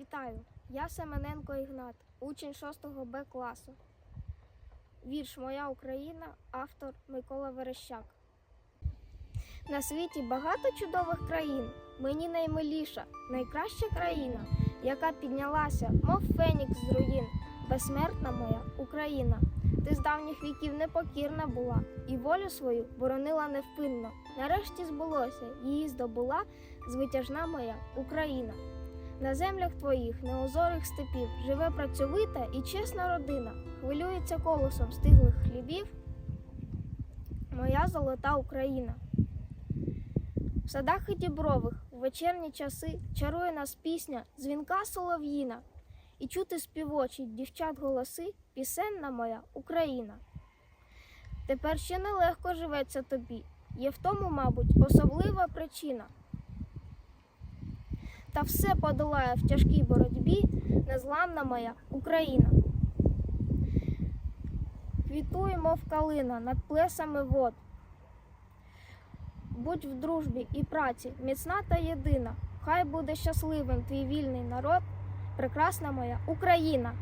Вітаю! Я Семененко Ігнат, учень 6 Б класу. Вірш Моя Україна, автор Микола Верещак. На світі багато чудових країн. Мені наймиліша, найкраща країна, яка піднялася, мов фенікс з руїн, безсмертна моя Україна. Ти з давніх віків непокірна була, і волю свою боронила невпинно. Нарешті збулося, її здобула звитяжна моя Україна. На землях твоїх неозорих степів живе працьовита і чесна родина, хвилюється колосом стиглих хлібів. Моя золота Україна. В садах і дібрових у вечірні часи чарує нас пісня, дзвінка солов'їна, і чути співочі дівчат голоси, пісенна моя Україна. Тепер ще нелегко живеться тобі, є в тому, мабуть, особлива причина. Та все подолає в тяжкій боротьбі незламна моя Україна. Квітуємо в калина над плесами вод. Будь в дружбі і праці, міцна та єдина. Хай буде щасливим твій вільний народ, прекрасна моя Україна.